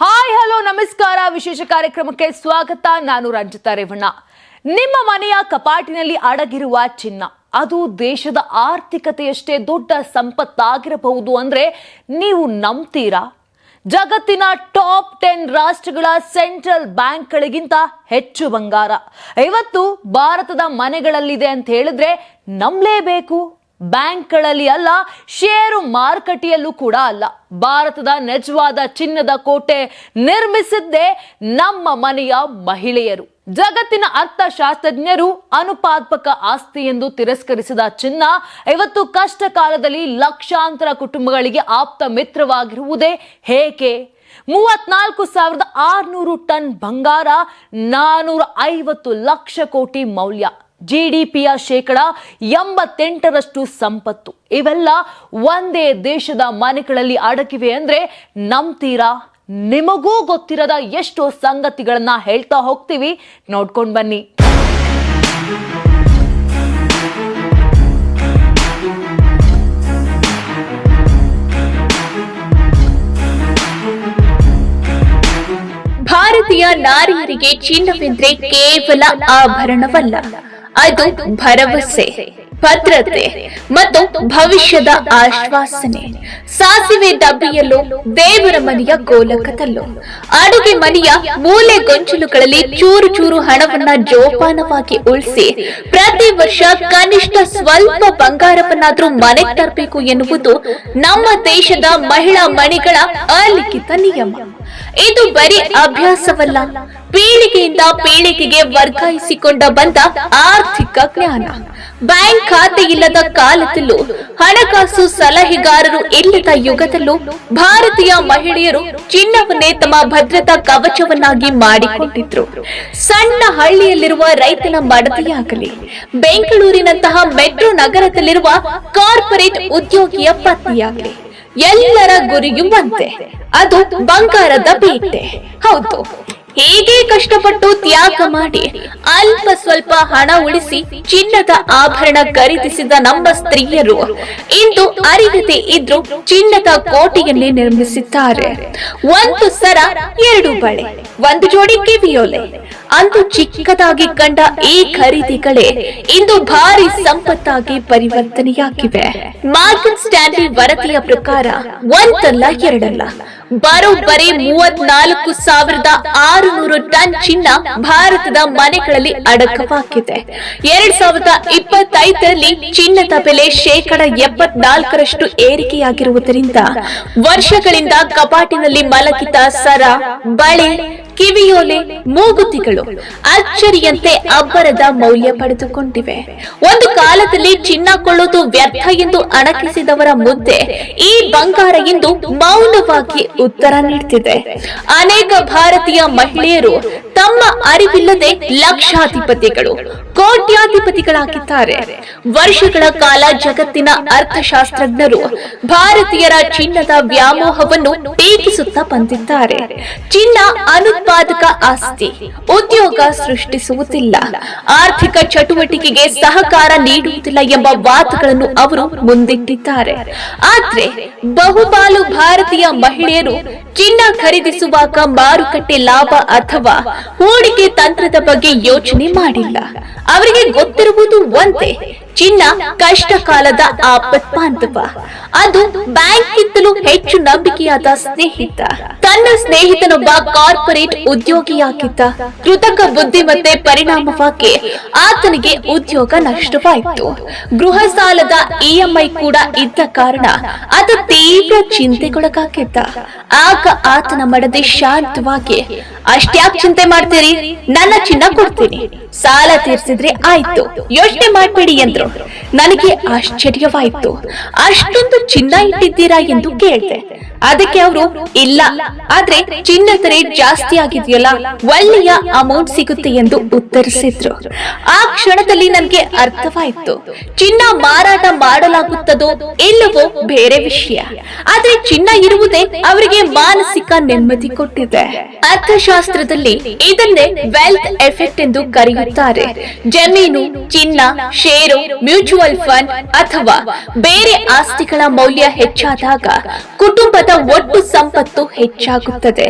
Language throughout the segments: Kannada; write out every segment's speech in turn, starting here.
ಹಾಯ್ ಹಲೋ ನಮಸ್ಕಾರ. ವಿಶೇಷ ಕಾರ್ಯಕ್ರಮಕ್ಕೆ ಸ್ವಾಗತ. ನಾನು ರಂಜಿತಾ ರೇವಣ್ಣ. ನಿಮ್ಮ ಮನೆಯ ಕಪಾಟಿನಲ್ಲಿ ಅಡಗಿರುವ ಚಿನ್ನ, ಅದು ದೇಶದ ಆರ್ಥಿಕತೆಯಷ್ಟೇ ದೊಡ್ಡ ಸಂಪತ್ತಾಗಿರಬಹುದು ಅಂದ್ರೆ ನೀವು ನಂಬ್ತೀರಾ? ಜಗತ್ತಿನ ಟಾಪ್ ಟೆನ್ ರಾಷ್ಟ್ರಗಳ ಸೆಂಟ್ರಲ್ ಬ್ಯಾಂಕ್ಗಳಿಗಿಂತ ಹೆಚ್ಚು ಬಂಗಾರ. ಇವತ್ತು ಭಾರತದ ಮನೆಗಳಲ್ಲಿದೆ ಅಂತ ಹೇಳಿದ್ರೆ ನಂಬಲೇಬೇಕು. ಬ್ಯಾಂಕ್ಗಳಲ್ಲಿ ಅಲ್ಲ, ಷೇರು ಮಾರುಕಟ್ಟೆಯಲ್ಲೂ ಕೂಡ ಅಲ್ಲ. ಭಾರತದ ನಿಜವಾದ ಚಿನ್ನದ ಕೋಟೆ ನಿರ್ಮಿಸಿದ್ದೇ ನಮ್ಮ ಮನೆಯ ಮಹಿಳೆಯರು. ಜಗತ್ತಿನ ಅರ್ಥಶಾಸ್ತ್ರಜ್ಞರು ಅನುಪಾತ್ಮಕ ಆಸ್ತಿ ಎಂದು ತಿರಸ್ಕರಿಸಿದ ಚಿನ್ನ ಇವತ್ತು ಕಷ್ಟ ಕಾಲದಲ್ಲಿ ಲಕ್ಷಾಂತರ ಕುಟುಂಬಗಳಿಗೆ ಆಪ್ತ ಮಿತ್ರವಾಗಿರುವುದೇ ಹೇಗೆ? ಮೂವತ್ನಾಲ್ಕು ಸಾವಿರದ ಆರ್ನೂರು ಟನ್ ಬಂಗಾರ, ನಾನೂರ ಐವತ್ತು ಲಕ್ಷ ಕೋಟಿ ಮೌಲ್ಯ. ಜಿಡಿಪಿಯ ಶೇಕಡ ಎಂಬತ್ತೆಂಟರಷ್ಟು ಸಂಪತ್ತು. ಇವೆಲ್ಲ ಒಂದೇ ದೇಶದ ಮನೆಗಳಲ್ಲಿ ಅಡಕಿವೆ ಅಂದ್ರೆ ನಂಬ್ತೀರಾ? ನಿಮಗೂ ಗೊತ್ತಿರದ ಎಷ್ಟೋ ಸಂಗತಿಗಳನ್ನ ಹೇಳ್ತಾ ಹೋಗ್ತೀವಿ. ನೋಡ್ಕೊಂಡು ಬನ್ನಿ. ಭಾರತೀಯ ನಾರಿಯರಿಗೆ ಚಿನ್ನವೆಂದ್ರೆ ಕೇವಲ ಆಭರಣವಲ್ಲ. ಅದು ಭರವಸೆ, ಭದ್ರತೆ ಮತ್ತು ಭವಿಷ್ಯದ ಆಶ್ವಾಸನೆ. ಸಾಸಿವೆ ಡಬ್ಬಿಯಲ್ಲೂ ದೇವರ ಮನೆಯ ಗೋಲಕದಲ್ಲೂ. ಅಡುಗೆ ಮನೆಯ ಮೂಲೆ ಗೊಂಚಲುಗಳಲ್ಲಿ ಚೂರು ಚೂರು ಹಣವನ್ನ ಜೋಪಾನವಾಗಿ ಉಳಿಸಿ, ಪ್ರತಿ ವರ್ಷ ಕನಿಷ್ಠ ಸ್ವಲ್ಪ ಬಂಗಾರವನ್ನಾದ್ರೂ ಮನೆ ತರಬೇಕು ಎನ್ನುವುದು ನಮ್ಮ ದೇಶದ ಮಹಿಳಾ ಮಣಿಗಳ ಅಲಿಖಿತ ನಿಯಮ. ಇದು ಬರೀ ಅಭ್ಯಾಸವಲ್ಲ. ಪೀಳಿಗೆಯಿಂದ ಪೀಳಿಗೆಗೆ ವರ್ಗಾಯಿಸಿಕೊಂಡ ಬಂದ ಆರ್ಥಿಕ ಜ್ಞಾನ. ಬ್ಯಾಂಕ್ ಖಾತೆ ಇಲ್ಲದ ಕಾಲದಲ್ಲೂ ಹಣಕಾಸು ಸಲಹೆಗಾರರು ಇಲ್ಲದ ಯುಗದಲ್ಲೂ ಭಾರತೀಯ ಮಹಿಳೆಯರು ಚಿನ್ನವನ್ನೇ ತಮ್ಮ ಭದ್ರತಾ ಕವಚವನ್ನಾಗಿ ಮಾಡಿಕೊಂಡಿದ್ರು. ಸಣ್ಣ ಹಳ್ಳಿಯಲ್ಲಿರುವ ರೈತನ ಮಡದಿಯಾಗಲಿ, ಬೆಂಗಳೂರಿನಂತಹ ಮೆಟ್ರೋ ನಗರದಲ್ಲಿರುವ ಕಾರ್ಪೊರೇಟ್ ಉದ್ಯೋಗಿಯ ಪತ್ನಿಯಾಗಲಿ. ಎಲ್ಲರ ಗುರಿಯು ಒಂದೇ ಅದು ಬಂಗಾರದ ಬೀಟೆ ಹೌದು. ಹೇಗೆ ಕಷ್ಟಪಟ್ಟು ತ್ಯಾಗ ಮಾಡಿ ಅಲ್ಪ ಸ್ವಲ್ಪ ಹಣ ಉಳಿಸಿ ಚಿನ್ನದ ಆಭರಣ ಖರೀದಿಸಿದ ನಮ್ಮ ಸ್ತ್ರೀಯರು. ಇಂದು ಅರಿವತೆ ಇದ್ರು ಚಿನ್ನದ ಕೋಟೆಯನ್ನೇ ನಿರ್ಮಿಸಿದ್ದಾರೆ. ಒಂದು ಸರ, ಎರಡು ಬಳೆ, ಒಂದು ಜೋಡಿ ಕಿವಿಯೋಲೆ ಅಂದು ಚಿಕ್ಕದಾಗಿ ಕಂಡ ಈ ಖರೀದಿಗಳೇ ಇಂದು ಭಾರಿ ಸಂಪತ್ತಾಗಿ ಪರಿವರ್ತನೆಯಾಗಿವೆ. ಮಾರ್ಗನ್ ಸ್ಟ್ಯಾನ್ಲಿ ವರದಿಯ ಪ್ರಕಾರ ಒಂದಲ್ಲ ಎರಡಲ್ಲ. ಬರೋಬ್ಬರಿ ಮೂವತ್ನಾಲ್ಕು ಸಾವಿರದ ಆರುನೂರು ಟನ್ ಚಿನ್ನ ಭಾರತದ ಮನೆಗಳಲ್ಲಿ ಅಡಕವಾಗಿದೆ ಎರಡ್ ಸಾವಿರದ ಇಪ್ಪತ್ತೈದರಲ್ಲಿ ಚಿನ್ನದ ಬೆಲೆ ಶೇಕಡ ಎಪ್ಪತ್ನಾಲ್ಕರಷ್ಟು ಏರಿಕೆಯಾಗಿರುವುದರಿಂದ ವರ್ಷಗಳಿಂದ ಕಪಾಟಿನಲ್ಲಿ ಮಲಗಿದ ಸರ, ಬಳೆ ಕಿವಿಯೋಲೆ ಮೂಗುತಿಗಳು ಅಚ್ಚರಿಯಂತೆ ಅಬ್ಬರದ ಮೌಲ್ಯ ಪಡೆದುಕೊಂಡಿವೆ. ಒಂದು ಕಾಲದಲ್ಲಿ ಚಿನ್ನ ಕೊಳ್ಳೋದು ವ್ಯರ್ಥ ಎಂದು ಅಣಕಿಸಿದವರ ಮುದ್ದೆ ಈ ಬಂಗಾರ ಎಂದು ಮೌನವಾಗಿ ಉತ್ತರ ನೀಡುತ್ತಿದೆ ಅನೇಕ ಭಾರತೀಯ ಮಹಿಳೆಯರು ತಮ್ಮ ಅರಿವಿಲ್ಲದೆ ಲಕ್ಷಾಧಿಪತಿಗಳು, ಕೋಟ್ಯಾಧಿಪತಿಗಳಾಗಿದ್ದಾರೆ. ವರ್ಷಗಳ ಕಾಲ ಜಗತ್ತಿನ ಅರ್ಥಶಾಸ್ತ್ರಜ್ಞರು ಭಾರತೀಯರ ಚಿನ್ನದ ವ್ಯಾಮೋಹವನ್ನು ಟೀಕಿಸುತ್ತಾ ಬಂದಿದ್ದಾರೆ. ಚಿನ್ನ ಅನುತ್ಪಾದಕ ಆಸ್ತಿ. ಉದ್ಯೋಗ ಸೃಷ್ಟಿಸುವುದಿಲ್ಲ. ಆರ್ಥಿಕ ಚಟುವಟಿಕೆಗೆ ಸಹಕಾರ ನೀಡುವುದಿಲ್ಲ ಎಂಬ ವಾದಗಳನ್ನು ಅವರು ಮುಂದಿಟ್ಟಿದ್ದಾರೆ. ಆದ್ರೆ ಬಹುಪಾಲು ಭಾರತೀಯ ಮಹಿಳೆಯರು ಚಿನ್ನ ಖರೀದಿಸುವಾಗ ಮಾರುಕಟ್ಟೆ ಲಾಭ ಅಥವಾ ಹೂಡಿಕೆ ತಂತ್ರದ ಬಗ್ಗೆ ಯೋಚನೆ ಮಾಡಿಲ್ಲ. ಅವರಿಗೆ ಗೊತ್ತಿರುವುದು ಒಂದೇ ಚಿನ್ನ ಕಷ್ಟ ಕಾಲದ ಆಪತ್ ಬಾಂಧವ ಅದು ಬ್ಯಾಂಕ್ಗಿಂತಲೂ ಹೆಚ್ಚು ನಂಬಿಕೆಯಾದ ಸ್ನೇಹಿತ. ತನ್ನ ಸ್ನೇಹಿತನೊಬ್ಬ ಕಾರ್ಪೊರೇಟ್ ಉದ್ಯೋಗಿಯಾಗಿದ್ದ. ಕೃತಕ ಬುದ್ಧಿಮತ್ತೆ ಪರಿಣಾಮವಾಗಿ ಆತನಿಗೆ ಉದ್ಯೋಗ ನಷ್ಟವಾಯಿತು. ಗೃಹ ಸಾಲದ ಇಎಂಐ ಕೂಡ ಇದ್ದ ಕಾರಣ ಅದು ತೀವ್ರ ಚಿಂತೆಗೊಳಗಾಗಿದ್ದ. ಆಗ ಆತನ ಮಡದೆ ಶಾಂತವಾಗಿ, ಅಷ್ಟ್ಯಾಕ್ ಚಿಂತೆ ಮಾಡ್ತೀರಿ? ನನ್ನ ಚಿನ್ನ ಕೊಡ್ತೀನಿ. ಸಾಲ ತೀರ್ಸಿದ್ರೆ ಆಯ್ತು. ಯೋಚನೆ ಮಾಡ್ಬೇಡಿ ಎಂದ್ರು. ನನಗೆ ಆಶ್ಚರ್ಯವಾಯ್ತು. ಅಷ್ಟೊಂದು ಚಿನ್ನ ಇಟ್ಟಿದ್ದೀರಾ ಎಂದು ಕೇಳಿದೆ. ಅದಕ್ಕೆ ಅವರು, ಇಲ್ಲ. ಆದ್ರೆ ಚಿನ್ನದ ರೇಟ್ ಜಾಸ್ತಿ ಆಗಿದೆಯಲ್ಲ, ಒಳ್ಳೆಯ ಅಮೌಂಟ್ ಸಿಗುತ್ತೆ ಎಂದು ಉತ್ತರಿಸಿದ್ರು. ಆ ಕ್ಷಣದಲ್ಲಿ ನನಗೆ ಅರ್ಥವಾಯಿತು. ಚಿನ್ನ ಮಾರಾಟ ಮಾಡಲಾಗುತ್ತದೋ ಇಲ್ಲವೋ ಬೇರೆ ವಿಷಯ. ಆದ್ರೆ ಚಿನ್ನ ಇರುವುದೇ ಅವರಿಗೆ ಮಾನಸಿಕ ನೆಮ್ಮದಿ ಕೊಟ್ಟಿದೆ. ಅರ್ಥಶಾಸ್ತ್ರದಲ್ಲಿ ಇದನ್ನೇ ವೆಲ್ತ್ ಎಫೆಕ್ಟ್ ಎಂದು ಕರೆಯುತ್ತಾರೆ. ಜಮೀನು, ಚಿನ್ನ, ಷೇರು ಮ್ಯೂಚುವಲ್ ಫಂಡ್ ಅಥವಾ ಬೇರೆ ಆಸ್ತಿಗಳ ಮೌಲ್ಯ ಹೆಚ್ಚಾದಾಗ ಕುಟುಂಬದ ಕುಟುಂಬದ ಒಟ್ಟು ಸಂಪತ್ತು ಹೆಚ್ಚಾಗುತ್ತದೆ.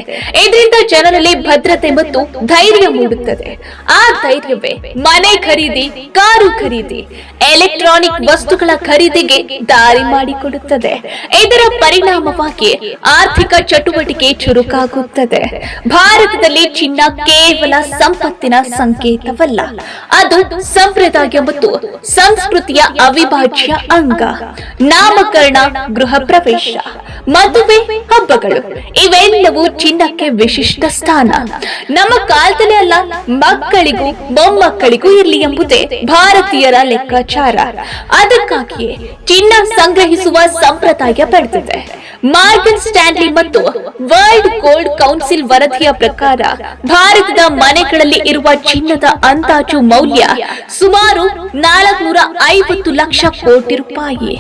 ಇದರಿಂದ ಜನರಲ್ಲಿ ಭದ್ರತೆ ಮತ್ತು ಧೈರ್ಯ ಮೂಡುತ್ತದೆ. ಆ ಧೈರ್ಯವೇ ಮನೆ ಖರೀದಿ, ಕಾರು ಖರೀದಿ ಎಲೆಕ್ಟ್ರಾನಿಕ್ ವಸ್ತುಗಳ ಖರೀದಿಗೆ ದಾರಿ ಮಾಡಿಕೊಡುತ್ತದೆ. ಇದರ ಪರಿಣಾಮವಾಗಿ ಆರ್ಥಿಕ ಚಟುವಟಿಕೆ ಚುರುಕಾಗುತ್ತದೆ. ಭಾರತದಲ್ಲಿ ಚಿನ್ನ ಕೇವಲ ಸಂಪತ್ತಿನ ಸಂಕೇತವಲ್ಲ. ಅದು ಸಂಪ್ರದಾಯ ಮತ್ತು ಸಂಸ್ಕೃತಿಯ ಅವಿಭಾಜ್ಯ ಅಂಗ. ನಾಮಕರಣ ಗೃಹ ಪ್ರವೇಶ. ಮದುವೆ ಹಬ್ಬಗಳು. ಇವೆಲ್ಲವೂ ಚಿನ್ನಕ್ಕೆ ವಿಶಿಷ್ಟ ಸ್ಥಾನ. ನಮ್ಮ ಕಾಲದಲ್ಲಿ ಅಲ್ಲ, ಮಕ್ಕಳಿಗೂ ಮೊಮ್ಮಕ್ಕಳಿಗೂ ಇರಲಿ ಎಂಬುದೇ ಭಾರತೀಯರ ಲೆಕ್ಕಾಚಾರ. ಅದಕ್ಕಾಗಿಯೇ ಚಿನ್ನ ಸಂಗ್ರಹಿಸುವ ಸಂಪ್ರದಾಯ ಬೆಳೆದಿದೆ. ಮಾರ್ಗನ್ ಸ್ಟ್ಯಾನ್ಲಿ ಮತ್ತು ವರ್ಲ್ಡ್ ಗೋಲ್ಡ್ ಕೌನ್ಸಿಲ್ ವರದಿಯ ಪ್ರಕಾರ ಭಾರತದ ಮನೆಗಳಲ್ಲಿ ಇರುವ ಚಿನ್ನದ ಅಂದಾಜು ಮೌಲ್ಯ ಸುಮಾರು ನಾಲ್ಕುನೂರ ಐವತ್ತು ಲಕ್ಷ ಕೋಟಿ ರೂಪಾಯಿ.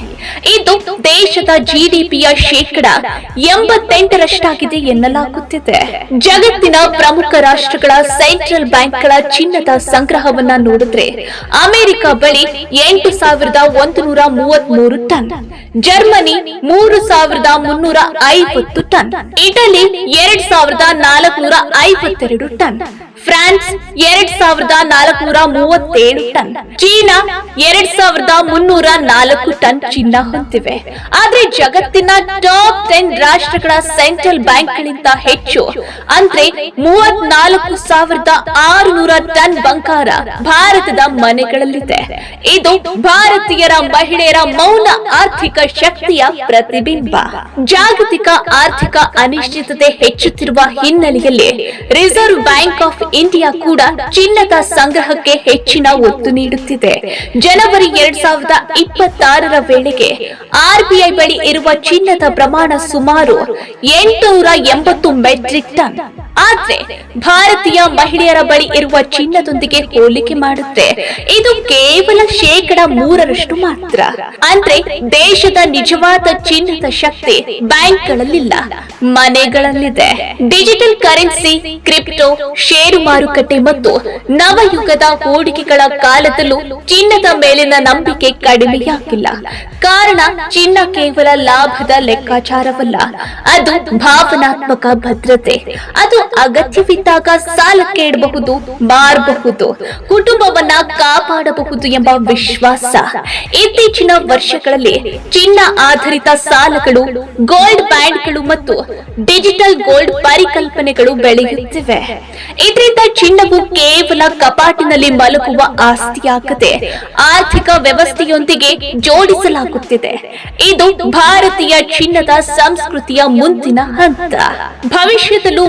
ಇದು ದೇಶದ ಜಿಡಿಪಿಯ ಶೇಕಡ ಎಂಬತ್ತೆಂಟರಷ್ಟಾಗಿದೆ ಎನ್ನಲಾಗುತ್ತಿದೆ. ಜಗತ್ತಿನ ಪ್ರಮುಖ ರಾಷ್ಟ್ರಗಳ ಸೆಂಟ್ರಲ್ ಬ್ಯಾಂಕ್ಗಳ ಚಿನ್ನದ ಸಂಗ್ರಹವನ್ನ ನೋಡಿದ್ರೆ ಅಮೆರಿಕ ಬಳಿ ಎಂಟು ಸಾವಿರದ ಒಂದು ನೂರ ಮೂವತ್ತ್ ಮೂರು ಟನ್, ಜರ್ಮನಿ ಮೂರು ಸಾವಿರದ ಮುನ್ನೂರ ಐವತ್ತು ಟನ್, ಇಟಲಿ ಎರಡ್ ಸಾವಿರದ ನಾಲ್ಕುನೂರ ಐವತ್ತೆರಡು ಟನ್ ಫ್ರಾನ್ಸ್ ಎರಡ್ ಸಾವಿರದ ನಾಲ್ಕುನೂರ ಮೂವತ್ತೇಳು ಟನ್. ಚೀನಾ ಎರಡ್ ಸಾವಿರದ ಮುನ್ನೂರ ನಾಲ್ಕು ಟನ್ ಚಿನ್ನ ಹೊಂದಿವೆ. ಆದ್ರೆ ಜಗತ್ತಿನ ಟಾಪ್ ಟೆನ್ ರಾಷ್ಟ್ರಗಳ ಸೆಂಟ್ರಲ್ ಬ್ಯಾಂಕ್ ಗಳಿಂದ ಹೆಚ್ಚು. ಅಂದ್ರೆ ಮೂವತ್ನಾಲ್ಕು ಸಾವಿರದ ಆರುನೂರ ಟನ್ ಬಂಗಾರ ಭಾರತದ ಮನೆಗಳಲ್ಲಿದೆ. ಇದು ಭಾರತೀಯರ ಮಹಿಳೆಯರ ಮೌನ ಆರ್ಥಿಕ ಶಕ್ತಿಯ ಪ್ರತಿಬಿಂಬ. ಜಾಗತಿಕ ಆರ್ಥಿಕ ಅನಿಶ್ಚಿತತೆ ಹೆಚ್ಚುತ್ತಿರುವ ಹಿನ್ನೆಲೆಯಲ್ಲಿ ರಿಸರ್ವ್ ಬ್ಯಾಂಕ್ ಆಫ್ ಇಂಡಿಯಾ ಕೂಡ ಚಿನ್ನದ ಸಂಗ್ರಹಕ್ಕೆ ಹೆಚ್ಚಿನ ಒತ್ತು ನೀಡುತ್ತಿದೆ. ಜನವರಿ ಎರಡ್ ಸಾವಿರದ ಇಪ್ಪತ್ತಾರರ ವೇಳೆಗೆ ಆರ್ಬಿಐ ಬಳಿ ಇರುವ ಚಿನ್ನದ ಪ್ರಮಾಣ ಸುಮಾರು ಎಂಟುನೂರ ಎಂಬತ್ತು ಮೆಟ್ರಿಕ್ ಟನ್. ಆದ್ರೆ ಭಾರತೀಯ ಮಹಿಳೆಯರ ಬಳಿ ಇರುವ ಚಿನ್ನದೊಂದಿಗೆ ಹೋಲಿಕೆ ಮಾಡುತ್ತೆ. ಇದು ಕೇವಲ ಶೇಕಡ ಮೂರರಷ್ಟು ಮಾತ್ರ. ಅಂದ್ರೆ ದೇಶದ ನಿಜವಾದ ಚಿನ್ನದ ಶಕ್ತಿ ಬ್ಯಾಂಕ್ ಗಳಲ್ಲಿಲ್ಲ ಮನೆಗಳಲ್ಲಿದೆ. ಡಿಜಿಟಲ್ ಕರೆನ್ಸಿ, ಕ್ರಿಪ್ಟೋ, ಷೇರು ಮಾರುಕಟ್ಟೆ ಮತ್ತು ನವಯುಗದ ಹೂಡಿಕೆಗಳ ಕಾಲದಲ್ಲೂ ಚಿನ್ನದ ಮೇಲಿನ ನಂಬಿಕೆ ಕಡಿಮೆಯಾಗಿಲ್ಲ. ಕಾರಣ ಚಿನ್ನ ಕೇವಲ ಲಾಭದ ಲೆಕ್ಕಾಚಾರವಲ್ಲ, ಅದು ಭಾವನಾತ್ಮಕ ಭದ್ರತೆ. ಅದು ಅಗತ್ಯವಿದ್ದಾಗ ಸಾಲ ಕೇಳಬಹುದು ಮಾರಬಹುದು ಕುಟುಂಬವನ್ನ ಕಾಪಾಡಬಹುದು ಎಂಬ ವಿಶ್ವಾಸ. ಇತ್ತೀಚಿನ ವರ್ಷಗಳಲ್ಲಿ ಚಿನ್ನ ಆಧಾರಿತ ಸಾಲಗಳು ಗೋಲ್ಡ್ ಬ್ಯಾಂಡ್ಗಳು ಮತ್ತು ಡಿಜಿಟಲ್ ಗೋಲ್ಡ್ ಪರಿಕಲ್ಪನೆಗಳು ಬೆಳೆಯುತ್ತಿವೆ. ಇದರಿಂದ ಚಿನ್ನವು ಕೇವಲ ಕಪಾಟಿನಲ್ಲಿ ಮಲಗುವ ಆಸ್ತಿಯಾಗದೆ ಆರ್ಥಿಕ ವ್ಯವಸ್ಥೆಯೊಂದಿಗೆ ಜೋಡಿಸಲಾಗುತ್ತಿದೆ. ಇದು ಭಾರತೀಯ ಚಿನ್ನದ ಸಂಸ್ಕೃತಿಯ ಮುಂದಿನ ಹಂತ. ಭವಿಷ್ಯದಲ್ಲೂ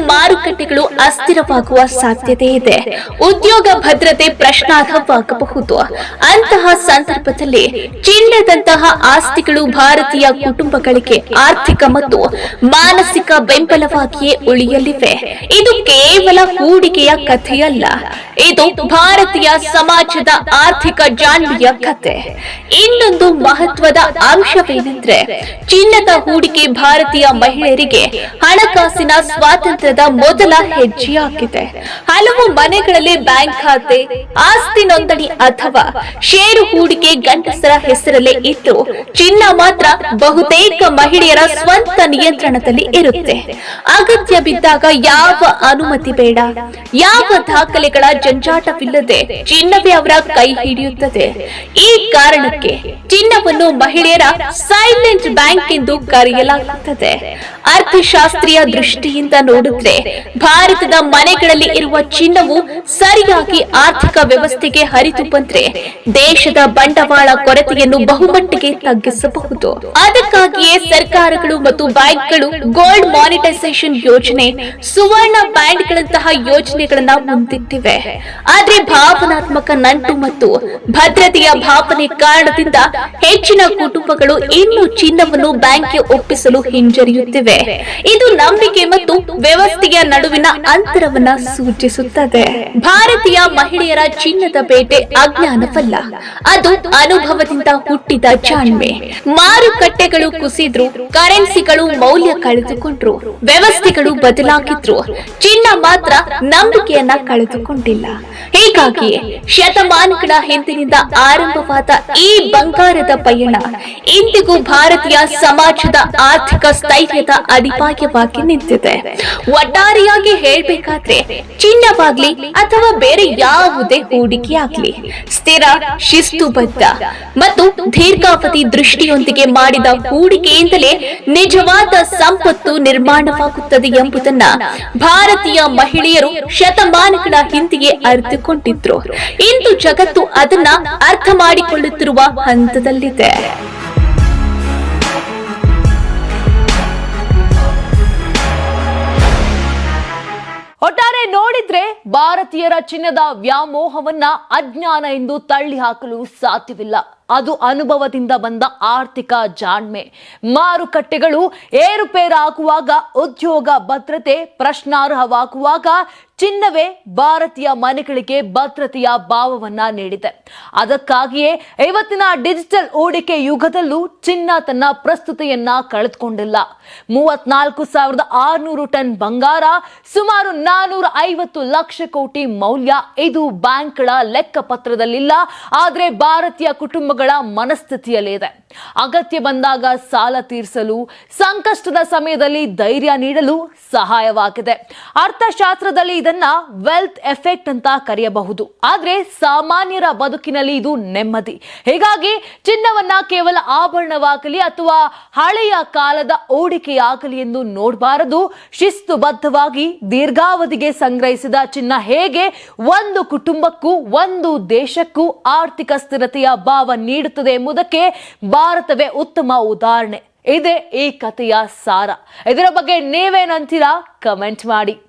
ಮಾರುಕಟ್ಟೆಗಳು ಅಸ್ಥಿರವಾಗುವ ಸಾಧ್ಯತೆ ಇದೆ. ಉದ್ಯೋಗ ಭದ್ರತೆ ಪ್ರಶ್ನಾರ್ಹವಾಗಬಹುದು ಅಂತಹ ಸಂದರ್ಭದಲ್ಲಿ ಚಿನ್ನದಂತಹ ಆಸ್ತಿಗಳು ಭಾರತೀಯ ಕುಟುಂಬಗಳಿಗೆ ಆರ್ಥಿಕ ಮತ್ತು ಮಾನಸಿಕ ಬೆಂಬಲವಾಗಿಯೇ ಉಳಿಯಲಿವೆ. ಇದು ಕೇವಲ ಹೂಡಿಕೆಯ ಕಥೆಯಲ್ಲ. ಇದು ಭಾರತೀಯ ಸಮಾಜದ ಆರ್ಥಿಕ ಜಾಣ್ಮೆಯ ಕಥೆ. ಇನ್ನೊಂದು ಮಹತ್ವದ ಅಂಶವೇನೆಂದ್ರೆ, ಚಿನ್ನದ ಹೂಡಿಕೆ ಭಾರತೀಯ ಮಹಿಳೆಯರಿಗೆ ಹಣಕಾಸಿನ ಸ್ವಾತಂತ್ರ್ಯದ ಮೊದಲ ಹೆಜ್ಜೆಯಾಗಿದೆ. ಹಲವು ಮನೆಗಳಲ್ಲಿ ಬ್ಯಾಂಕ್ ಖಾತೆ, ಆಸ್ತಿ ನೋಂದಣಿ ಅಥವಾ ಷೇರು ಹೂಡಿಕೆ ಗಂಡಸರ ಹೆಸರಲ್ಲೇ ಇದ್ದು, ಚಿನ್ನ ಮಾತ್ರ ಬಹುತೇಕ ಮಹಿಳೆಯರ ಸ್ವಂತ ನಿಯಂತ್ರಣದಲ್ಲಿ ಇರುತ್ತೆ. ಅಗತ್ಯ ಬಿದ್ದಾಗ ಯಾವ ಅನುಮತಿ ಬೇಡ. ಯಾವ ದಾಖಲೆಗಳ ಜಂಜಾಟವಿಲ್ಲದೆ ಚಿನ್ನವೇ ಅವರ ಕೈ ಹಿಡಿಯುತ್ತದೆ. ಈ ಕಾರಣಕ್ಕೆ ಚಿನ್ನವನ್ನು ಮಹಿಳೆಯರ ಸೈಲೆಂಟ್ ಬ್ಯಾಂಕ್ ಎಂದು ಕರೆಯಲಾಗುತ್ತದೆ. ಅರ್ಥಶಾಸ್ತ್ರೀಯ ದೃಷ್ಟಿಯಿಂದ ನೋಡಿದ್ರೆ ಭಾರತದ ಮನೆಗಳಲ್ಲಿ ಇರುವ ಚಿನ್ನವು ಸರಿಯಾಗಿ ಆರ್ಥಿಕ ವ್ಯವಸ್ಥೆಗೆ ಹರಿತು ಬಂದ್ರೆ ದೇಶದ ಬಂಡವಾಳ ಕೊರತೆಯನ್ನು ಬಹುಮಟ್ಟಿಗೆ ತಗ್ಗಿಸಬಹುದು. ಅದಕ್ಕಾಗಿಯೇ ಸರ್ಕಾರಗಳು ಮತ್ತು ಬ್ಯಾಂಕ್ಗಳು ಗೋಲ್ಡ್ ಮಾನಿಟೈಸೇಷನ್ ಯೋಜನೆ, ಸುವರ್ಣ ಬ್ಯಾಂಡ್ಗಳಂತಹ ಯೋಜನೆಗಳನ್ನ ಮುಂದಿಟ್ಟಿವೆ. ಆದ್ರೆ ಭಾವನಾತ್ಮಕ ನಂಟು ಮತ್ತು ಭದ್ರತೆಯ ಭಾವನೆ ಕಾರಣದಿಂದ ಹೆಚ್ಚಿನ ಕುಟುಂಬಗಳು ಇನ್ನೂ ಚಿನ್ನವನ್ನು ಬ್ಯಾಂಕ್ಗೆ ಒಪ್ಪಿಸಲು ಹಿಂಜರಿಯುತ್ತಿವೆ. ಇದು ನಂಬಿಕೆ ಮತ್ತು ವ್ಯವಸ್ಥೆಯ ನಡುವಿನ ಅಂತರವನ್ನ ಸೂಚಿಸುತ್ತದೆ. ಭಾರತೀಯ ಮಹಿಳೆಯರ ಚಿನ್ನದ ಬೇಟೆ ಅಜ್ಞಾನವಲ್ಲ ಅದು ಅನುಭವದಿಂದ ಹುಟ್ಟಿದ ಜಾಣ್ಮೆ. ಮಾರುಕಟ್ಟೆಗಳು ಕುಸಿದ್ರು, ಕರೆನ್ಸಿಗಳು ಮೌಲ್ಯ ಕಳೆದುಕೊಂಡ್ರು, ವ್ಯವಸ್ಥೆಗಳು ಬದಲಾಗಿದ್ರು. ಚಿನ್ನ ಮಾತ್ರ ನಂಬಿಕೆಯನ್ನ ಕಳೆದುಕೊಂಡಿಲ್ಲ. ಹೀಗಾಗಿಯೇ ಶತಮಾನಗಳ ಹಿಂದಿನಿಂದ ಆರಂಭವಾದ ಈ ಬಂಗಾರದ ಪಯಣ ಇಂದಿಗೂ ಭಾರತೀಯ ಸಮಾಜದ ಆರ್ಥಿಕ ಸ್ಥೈರ್ಯದ ಅಡಿಪಾಯವಾಗಿ ನಿಂತಿದೆ. ಒಟ್ಟಾರೆಯಾಗಿ ಹೇಳ್ಬೇಕಾದ್ರೆ ಚಿನ್ನವಾಗ್ಲಿ ಅಥವಾ ಬೇರೆ ಯಾವುದೇ ಹೂಡಿಕೆ ಆಗ್ಲಿ. ಸ್ಥಿರ, ಶಿಸ್ತುಬದ್ಧ ಮತ್ತು ದೀರ್ಘಾವಧಿ ದೃಷ್ಟಿಯೊಂದಿಗೆ ಮಾಡಿದ ಹೂಡಿಕೆಯಿಂದಲೇ ನಿಜವಾದ ಸಂಪತ್ತು ನಿರ್ಮಾಣವಾಗುತ್ತದೆ ಎಂಬುದನ್ನ ಭಾರತೀಯ ಮಹಿಳೆಯರು ಶತಮಾನಗಳ ಹಿಂದೆಯೇ ಅರಿತುಕೊಂಡಿದ್ರು. ಇಂದು ಜಗತ್ತು ಅದನ್ನ ಅರ್ಥ ಮಾಡಿಕೊಳ್ಳುತ್ತಿರುವ ಹಂತದಲ್ಲಿದೆ. ಒಟ್ಟಾರೆ ನೋಡಿದ್ರೆ ಭಾರತೀಯರ ಚಿನ್ನದ ವ್ಯಾಮೋಹವನ್ನ ಅಜ್ಞಾನ ಎಂದು ತಳ್ಳಿ ಹಾಕಲು ಸಾಧ್ಯವಿಲ್ಲ. ಅದು ಅನುಭವದಿಂದ ಬಂದ ಆರ್ಥಿಕ ಜಾಣ್ಮೆ. ಮಾರುಕಟ್ಟೆಗಳು ಏರುಪೇರಾಗುವಾಗ ಉದ್ಯೋಗ ಭದ್ರತೆ ಪ್ರಶ್ನಾರ್ಹವಾಗುವಾಗ ಚಿನ್ನವೇ ಭಾರತೀಯ ಮನೆಗಳಿಗೆ ಭದ್ರತೆಯ ಭಾವವನ್ನ ನೀಡಿದೆ. ಅದಕ್ಕಾಗಿಯೇ ಇವತ್ತಿನ ಡಿಜಿಟಲ್ ಹೂಡಿಕೆ ಯುಗದಲ್ಲೂ ಚಿನ್ನ ತನ್ನ ಪ್ರಸ್ತುತಿಯನ್ನ ಕಳೆದುಕೊಂಡಿಲ್ಲ. ಮೂವತ್ನಾಲ್ಕು ಸಾವಿರದ ಆರುನೂರು ಟನ್ ಬಂಗಾರ, ಸುಮಾರು ನಾನೂರ ಐವತ್ತು ಲಕ್ಷ ಕೋಟಿ ಮೌಲ್ಯ ಇದು ಬ್ಯಾಂಕ್ಗಳ ಲೆಕ್ಕಪತ್ರದಲ್ಲಿಲ್ಲ, ಆದರೆ ಭಾರತೀಯ ಕುಟುಂಬಗಳ ಮನಸ್ಥಿತಿಯಲ್ಲಿ ಇದೆ. ಅಗತ್ಯ ಬಂದಾಗ ಸಾಲ ತೀರಿಸಲು, ಸಂಕಷ್ಟದ ಸಮಯದಲ್ಲಿ ಧೈರ್ಯ ನೀಡಲು ಸಹಾಯವಾಗಿದೆ. ಅರ್ಥಶಾಸ್ತ್ರದಲ್ಲಿ ಇದನ್ನ ವೆಲ್ತ್ ಎಫೆಕ್ಟ್ ಅಂತ ಕರೆಯಬಹುದು. ಆದ್ರೆ ಸಾಮಾನ್ಯರ ಬದುಕಿನಲ್ಲಿ ಇದು ನೆಮ್ಮದಿ. ಹೀಗಾಗಿ ಚಿನ್ನವನ್ನ ಕೇವಲ ಆಭರಣವಾಗಲಿ ಅಥವಾ ಹಳೆಯ ಕಾಲದ ಹೂಡಿಕೆಯಾಗಲಿ ಎಂದು ನೋಡಬಾರದು. ಶಿಸ್ತುಬದ್ಧವಾಗಿ ದೀರ್ಘಾವಧಿಗೆ ಸಂಗ್ರಹಿಸಿದ ಚಿನ್ನ ಹೇಗೆ ಒಂದು ಕುಟುಂಬಕ್ಕೂ, ಒಂದು ದೇಶಕ್ಕೂ ಆರ್ಥಿಕ ಸ್ಥಿರತೆಯ ಭಾವ ನೀಡುತ್ತದೆ ಎಂಬುದಕ್ಕೆ ಭಾರತವೇ ಉತ್ತಮ ಉದಾಹರಣೆ. ಇದೆ ಈ ಕಥೆಯ ಸಾರ. ಇದರ ಬಗ್ಗೆ ನೀವೇನಂತೀರಾ? ಕಮೆಂಟ್ ಮಾಡಿ.